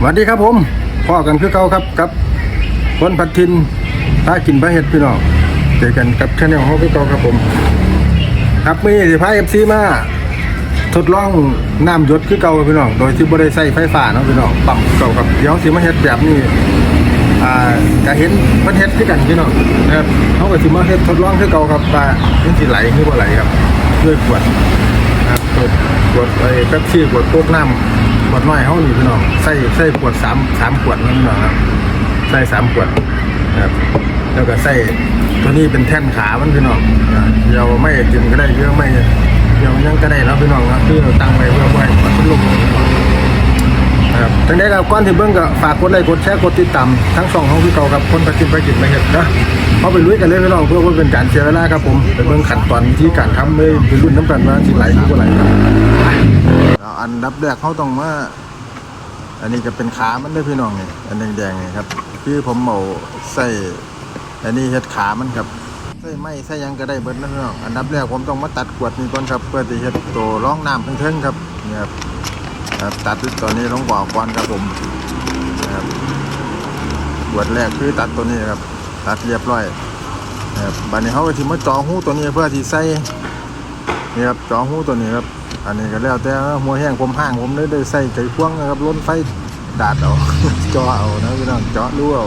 สวัสดีครับผมพ่อกันคือเก่าครับกับคนพัดทินถ้ากินพระเห็ดพี่น้องเจอกันกับชาแนลของพี่เก่าครับผม ครับมีสิพาเอฟซีมาทดลองน้ำหยศคือเก่าพี่น้องโดยที่บริใส่ไฟฟ้าเนาะพี่น้องปั๊มเก่าครับเดี๋ยวสิมาเฮ็ดแบบนี้อ่าก็เห็นมันเฮ็ดคือกันพี่น้องนะครับเขาก็สิมาเฮ็ดทดลองคือเก่าครับว่ามันสิไหลหรือบ่ไหลครับด้วยขวดนะครับขวดไอ้เป๊ปซี่ขวดโคกน้ำ ขวดน้อยเขานี่พี่น้องใส่ใส่ขวดสามสามขวดนั่นพี่องครับใส่สามขวดนะครับแล้วก็ใส่ตัวนี้เป็นแท่นขามันพี่น้องอ่าเดี๋ยวไม่จิ้มก็ได้เยอะไม่เดี๋ยวยังก็ได้แล้วพี่น้องครับคือตั้งไว้เพื่อไว้มันเป็นลม ครับทั้งนี้ครับก่อนที่เบิ้งก็ฝากกดไลค์กดแชร์กดติดตามทั้งสองของพี่เก่ากับคนประจิตประจิตมาเห็ดนะเขาไปลุยกันเลยพี่น้องเพื่อว่าเป็นการเสียเวลาครับผมไปเบิ้งขั้นตอนที่การทำเลยไปรุ่นน้ำกันว่าสิไหลหรือบ่ไหลครับเอาอันดับแรกเขาต้องมาอันนี้จะเป็นขามันเด้วยพี่น้องนี่อันแดงๆนี่ครับคือผมเอาใส่อันนี้เฮ็ดขามันครับใส่ไม้ใส่หยังก็ได้เบิดนะพี่น้องอันดับแรกผมต้องมาตัดขวดนี้ก่อนครับเพื่อที่เฮ็ดตัวร่องน้ำเพิ่งๆครับเนี่ยครับ ครับตัดตัวนี้ต้องบอกก่อนครับผมนะครับบวดแรกคือตัดตัวนี้ครับ ตัดเรียบร้อยนะครับบัดนี้เขาก็ที่มาจอหูตัวนี้เพื่อที่ใส่นี่ครับจอหูตัวนี้ครับ อันนี้ก็แล้วแต่หัวแห้งผมห้างผมได้ได้ใส่ไก่ควงนะครับล้นไฟดาดเอาจอเอานะพี่น้องจาะรูเอา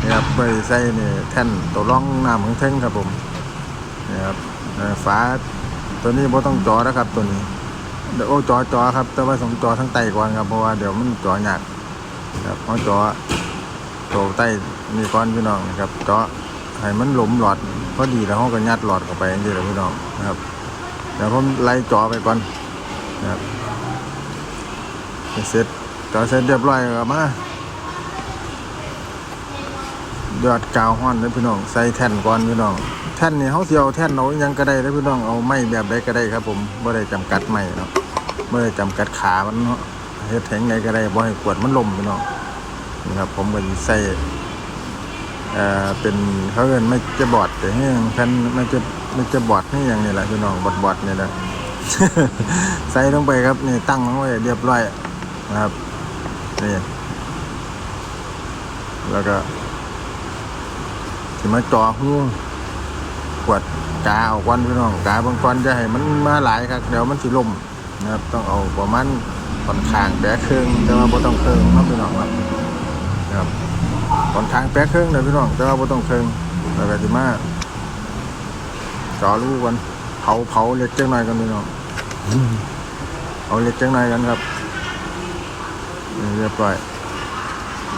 นี่ครับไปใส่นี่แท่นตัวร่องน้ำของเท่งครับผมนี่ครับฝาตัวนี้บ่ต้องจอนะครับตัวนี้ เดี๋ยวโอ้จอจอครับ แต่ว่าสองจอทั้งไตก่อนครับ เพราะว่าเดี๋ยวมันจอหนักครับเพราจอโตไตมีก้อนพี่น้องนะครับจอให้มันหลมหลอดพอดีแล้วเขาก็ยัดหลอดเข้าไปอย่างนี้แหละพี่น้องนะครับเดี๋ยวผมไล่จอไปก่อนนะครับเสร็จจอเสร็จเรียบร้อยแล้วมาเดือดกาวห้อนเลยพี่น้องใส่แท่นก่อนพี่น้องแท่นนี่เขาเสียวแท่นเอาอิหยังก็ได้แล้วพี่น้องเอาไม้แบบใดก็ได้ครับ ผมไม่ได้จำกัดไม้เนาะ ไม่ได้จำกัดขามันเนาะเฮ็ดแทงไหนก็ได้บ่ให้ขวดมันล่มพี่น้องนี่ครับ ผมก็สิใส่เอ่อเป็นเขาเรียกไม่จะบอดแต่ให้ยังแผ่นไม่จะไม่จะบอดนี่อย่างนี้แหละพี่น้องบอดบอดนี่แหละใส่ลงไปครับนี่ตั้งลงไว้เรียบร้อยนะครับนี่แล้วก็สิมาจ่อหูขวดกาเอก้อนพี่น้องกาบางก้อนจะให้มันมาหลายครับเดี๋ยวมันสิล่ม นะครับต้องเอาประมาณค่อนข้างแปะครื่งแต่ว่าบ่ต้องเครื่องครับพี่น้องครับนะครับค่อนข้างแปะครื่งเลยพี่น้องแต่ว่าบ่ต้องเครื่องแล้วก็สิมาจอรูกันเผาเผาเล็กจังหน่อยกันพี่น้องเอาเล็กจังหน่อยกันครับเรียบร้อย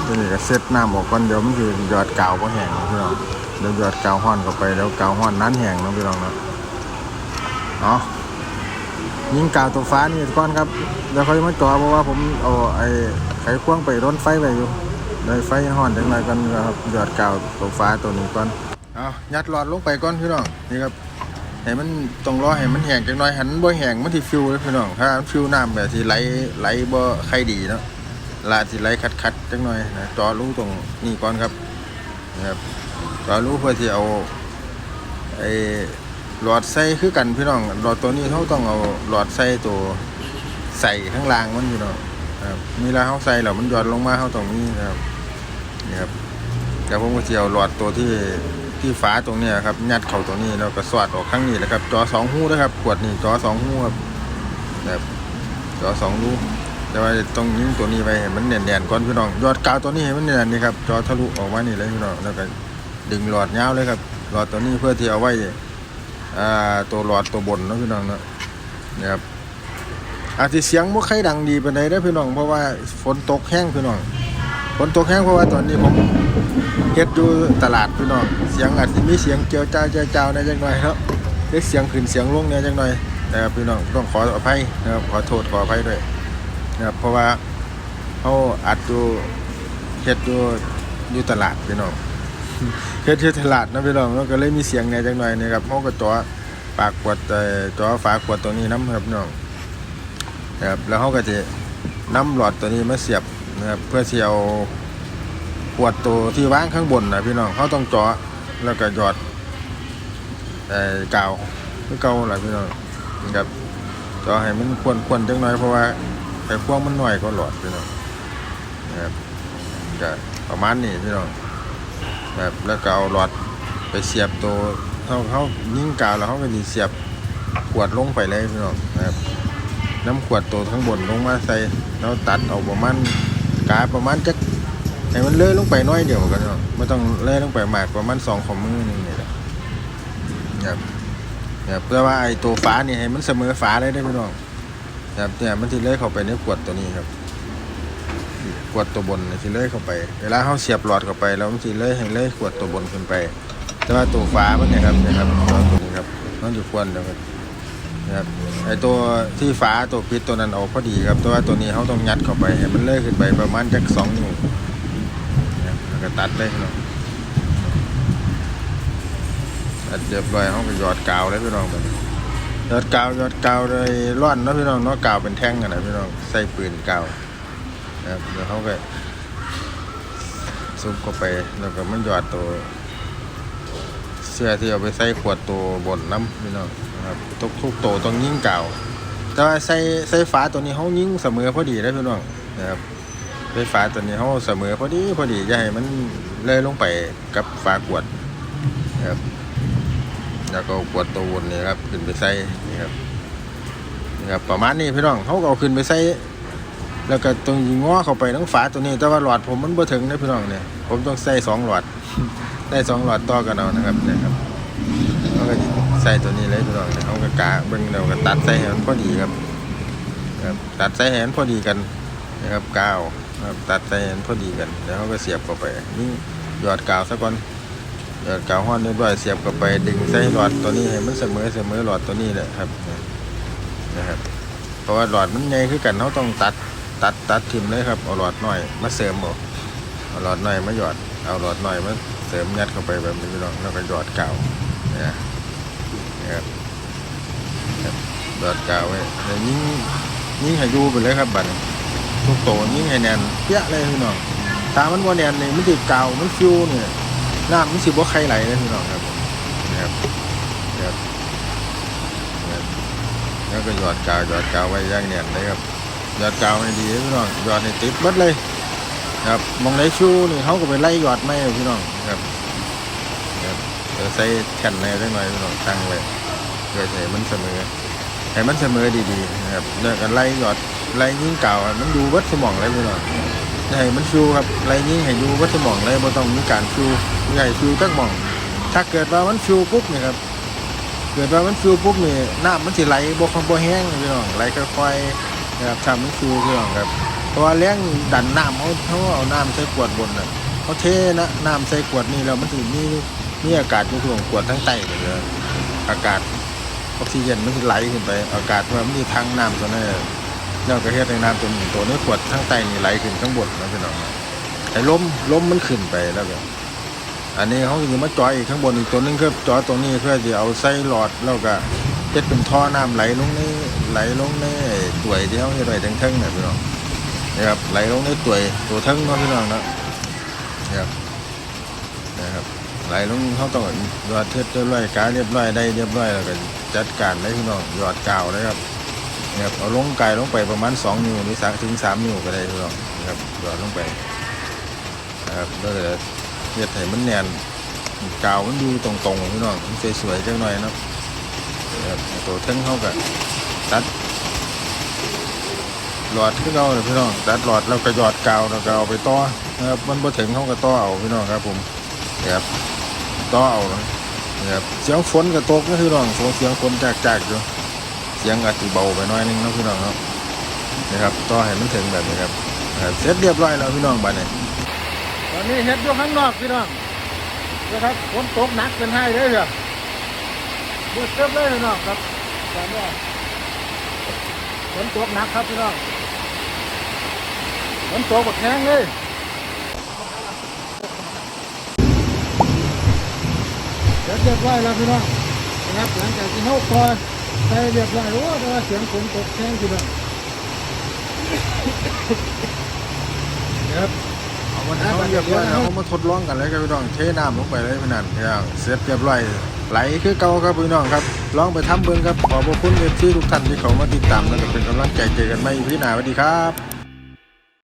ทีนี้ก็เซตน้ำออกก่อนเดี๋ยวมันสิหยอดกาวก็แห้งพี่น้องเดี๋ยวยอดกาวห้อนเข้าไปแล้วกาวห้อนนั้นแห้งนะพี่น้องนะเนาะ ยิงกาวตัวฟ้านี่ก่อนครับเดี๋ยวเขาจะมาจ่อเพราะว่าผมเอาไอ้ไขควงไปร้นไฟไปอยู่เลยไฟห้อนจังไรกันครับหยอดกาวตัวฟ้าตัวนี้ก่อนเอายัดหลอดลงไปก่อนพี่น้องนี่ครับให้มันต้องรอให้มันแห้งจังหน่อยหันบ่แห้งมันที่ฟิวเลยพี่น้องถ้าฟิวน้ำแบบที่ไหลไหลบ่ใครดีเนาะลาที่ไหลคัดๆจังหน่อยนะจ่อลงตรงนี่ก่อนครับนะครับเรารู้เพื่อที่เอาไอ้ หลอดใส่คือกันพี่น้องหลอดตัวนี้เขาต้องเอาหลอดใส่ตัวใส่ข้างล่างมันพี่น้องครับมีแล้วเขาใส่แล้วมันหย่อนลงมาเขาตรงนี้นะครับนี่ครับเดี๋ยวผมก็จะเอาหลอดตัวที่ที่ฝาตรงนี้ครับยัดเข้าตรงนี้แล้วก็สอดออกข้างนี้นะครับจอสองหูนะครับขวดนี่จอสองหูครับแบบจอสองรูแต่ว่าต้องยิงตัวนี้ไปให้มันเนียนๆก่อนพี่น้องยอดกาวตัวนี้ให้มันเนียนนี่ครับจอทะลุออกมานี่เลยพี่น้องแล้วก็ดึงหลอดยาวเลยครับหลอดตัวนี้เพื่อที่เอาไว้ อ่าตัวหลอดตัวบนนะพี่น้องเนาะนี่ครับอาจจะเสียงบ่ใครดังดีปานใดเด้พี่น้องเพราะว่าฝนตกแห้งพี่น้องฝนตกแห้งเพราะว่าตอนนี้ผมเฮ็ดอยู่ตลาดพี่น้องเสียงอาจจะมีเสียงเจียวจ้าเจียวจ้าวในจังหน่อยครับเรียกเสียงขึ้นเสียงลงเนี่ยจังหน่อยนะครับพี่น้องต้องขออภัยนะครับขอโทษขออภัยด้วยนะครับเพราะว่าเขาอัดอยู่เฮ็ดอยู่อยู่ตลาดพี่น้อง เฮ็ดเฮ็ดตลาดนะพี่น้องแล้วก็เลยมีเสียงแหน่จังหน่อยนะครับเขาก็จ่อปากขวดเอ่อจ่อฝาขวดตัวนี้น้ำครับน้องนะครับแล้วเขาก็จะนำหลอดตัวนี้มาเสียบนะครับเพื่อที่เอาขวดตัวที่วางข้างบนนะพี่น้องเขาต้องจ่อแล้วก็หยอดเอ่อกาวคือเก่าแหละพี่น้องนะครับจ่อให้มันควรควรจังหน่อยเพราะว่าไอ้พวงมันหน่อยก็หลอดพี่น้องนนะครับก็ประมาณนี้พี่น้อง แบบแล้วก็เอาหลอดไปเสียบตัวเขาเขายิ่งกาวแล้วเขาก็ดีเสียบขวดลงไปเลยพี่น้องนะครับน้ำขวดตัวข้างบนลงมาใส่แล้วตัดเอาประมาณกาประมาณจักให้มันเลื่อยลงไปน้อยเดียวกันเนาะไม่ต้องเลื่อยลงไปมากประมาณสองขอมือหนึงนี่แหละครับครับเพื่อว่าไอ้ตัวฝานี่ให้มันเสมอฝาเลยได้พี่น้องครับเนี่ยมันที่เลื่อยเข้าไปในขวดตัวนี้ครับ วดตัวบนนี่สิเลื่อยเข้าไป เวลาเขาเสียบหลอดเข้าไปแล้วมันสิเลื่อยให้เลื่อยขวดตัวบนขึ้นไป แต่ว่าตัวฟ้ามันเนี่ยครับนะครับตัวตัวนี้ครับมันอยู่ควรเดียวกันนะครับไอตัวที่ฟ้าตัวปิดตัวนั้นเอาพอดีครับ แต่ว่าตัวนี้เขาต้องยัดเข้าไปให้มันเลื่อยขึ้นไปประมาณจักสองนิ้วนะครับแล้วก็ตัดเลยพี่น้องตัดเรียบร้อยเขาก็หยอดกาวเลยพี่น้องไปยอดกาวยอดกาวเลยร่อนนะพี่น้องเนาะกาวเป็นแท่งกันนะพี่น้องใส่ปืนกาว นะครับเดี๋ยวเขาก็ซุปเข้าไปแล้วก็มันหยอดตัวเสื้อที่เอาไปใส่ขวดตัวบนน้ำพี่น้องนะครับทุกทุกตัวต้องยิ่งเก่าแต่ว่าใส่ใส่ฝาตัวนี้เขายิ่งเสมอพอดีได้พี่น้องนะครับใส่ฝาตัวนี้เขาเสมอพอดีพอดีอย่าให้มันเลยลงไปกับฝาขวดนะครับแล้วก็ขวดตัวบนนี่ครับขึ้นไปใส่นี่ครับนี่ครับประมาณนี้พี่น้องเขาก็เอาขึ้นไปใส่ แล้วก็ตรงยิงง้อเข้าไปทั้งฝาตัวนี้ แต่ว่าหลอดผมมันบ่ถึงนะพี่น้องเนี่ย ผมต้องใส่สองหลอดได้สองหลอดต่อกันเอานะครับเนี่ยครับเขาก็ใส่ตัวนี้เลยพี่น้องเนี่ยเขาก็กะเบิ่งแล้วก็ตัดใส่ให้มันพอดีครับครับตัดใส่ให้มันพอดีกันนะครับกาวครับตัดใส่ให้มันพอดีกันแล้วเขาก็เสียบเข้าไปนี่หยอดกาวซะก่อนหยอดกาวห้อนเรียบร้อยเสียบเข้าไป ดึงใส่หลอดตัวนี้ให้มันเสมอเสมอหลอดตัวนี้แหละครับนะครับ เพราะว่าหลอดมันใหญ่คือกันเขาต้องตัด ตัดตัดทิมเลยครับเอาหลอดหน่อยมาเสริมบ่เอาหลอดหน่อยมาหยอดเอาหลอดหน่อยมาเสริมยัดเข้าไปแบบนี้พี่น้องแล้วก็หยอดกาวเนี่ยนะครับหยอดกาวไว้แล้วยิ่งยิ่งให้ดูไปเลยครับบัดนี้ทุกโตยิ่งให้แน่นเปี้ยเลยพี่น้องถ้ามันว่าแน่นนี่มันติดกาวมันฟิวเนี่ยน้ำมันสิบ่ใครไหลเลยพี่น้องครับนะครับนะครับแล้วก็หยอดกาวหยอดกาวไว้ย่างแน่นเลยครับ ยอดกาวให้ดีพี่น้องหยอดให้ติดเบัดเลยครับมองในชูนี่เขาก็ไปไล่หยอดไม่พี่น้องครับครับเดี๋ยวใส่แผ่นในได้หน่อยพี่น้องตั้งไว้เพื่อให้มันเสมอให้มันเสมอดีๆนะครับแล้วก็ไล่หยอดไล่ยิงกาวให้มันดูวัดสมองเลยพี่น้องให้มันชูครับไล่ยิงให้ดูวัดสมองเลยบ่ต้องมีการชูใหญ่ชูตั้งหมอง ถ้าเกิดว่ามันชูปุ๊บนี่ครับเกิดว่ามันชูปุ๊บนี่น้ำมันสิไหลบ่คงบ่แห้งพี่น้องไหลค่อยๆ นะครับทำให้ฟูพี่น้องครับเพราะว่าแรงดันน้ำเขาเขาเอาน้ำใส่ขวดบนน่ะเขาเทนะน้ำใส่ขวดนี่แล้วมันถึงมีมีอากาศอยู่ของขวดทั้งใต้เลยอากาศออกซิเจนมันจะไหลขึ้นไป อากาศมันมีทางน้ำตัวนั้นแล้วก็เฮ็ดในน้ำตัวนี้ตัวนี้ขวดทั้งใต้นี่ไหลขึ้นข้างบนนะพี่น้องไอ้ล้มล้มมันขึ้นไปแล้วก็อันนี้เขาจะมาจอยอีกข้างบนอีกตัวนึงคือจ่อตรงนี้เพื่อจะเอาใส่หลอดแล้วก็เฮ็ดเป็นท่อน้ำไหลลงใน ไหลลงในตัวที่เขาเฮ็ดไว้ทั้งๆเนี่ยพี่น้องนะครับไหลลงในตัวตัวทั้งเนาะพี่น้องเนาะนะครับนะครับไหลลงเขาต้องยอดเทศเรียบร้อยกาเรียบร้อยได้เรียบร้อยแล้วก็จัดการได้พี่น้องยอดกาวเลยครับนะครับเอาลงไกลลงไปประมาณ2นิ้วหรือ3ถึง3นิ้วก็ได้พี่น้องนะครับยอดลงไปนะครับแล้วก็เฮ็ดให้มันแน่นกาวมันดูตรงๆพี่น้องมันสวยๆจังหน่อยเนาะครับตัวเทั้งเขากับ ตัดหลอดขึ้นเอาเลยพี่น้องตัดหลอดแล้วก็หยอดกาวแล้วก็เอาไปต่อนะครับมันพอถึงเขาก็ต่อเอาพี่น้องครับ ผมนะครับต่อเอานะครับเสียงฝนก็ตกนะพี่น้องเสียงฝนจากๆอยู่เสียงอาจจะเบาไปน้อยนึงนะพี่น้องครับนะครับต่อให้มันถึงแบบนี้ครับเสร็จเรียบร้อยแล้วพี่น้องบ้านนี้ตอนนี้เฮ็ดอยู่ข้างนอกพี่น้องนะครับฝนตกหนักเป็นให้เลยเหรอเดือดเติมเลยพี่น้องครับตอนนี้ ฝนตกหนักครับพี่น้องฝนตกแบบแห้งเลยเดี๋ยวเรียบร้อยแล้วพี่น้องนะครับหลังจากที่เขาคอยใส่เรียบร้อยโอ้แต่ว่าเสียงฝนตกแห้งพี่น้องครับวันนี้เขาเรียบร้อยแล้วเขามาทดลองกันเลยครับพี่น้องเทน้ำลงไปเลยพี่นันครับเสร็จเรียบร้อย ไหลคือเก่าครับพี่น้องครับลองไปทำเบิ่งครับขอบพระคุณเอฟซีทุกท่านที่เขามาติดตามและเป็นกำลังใจเจอกันใหม่พี่หนาสวัสดีครับ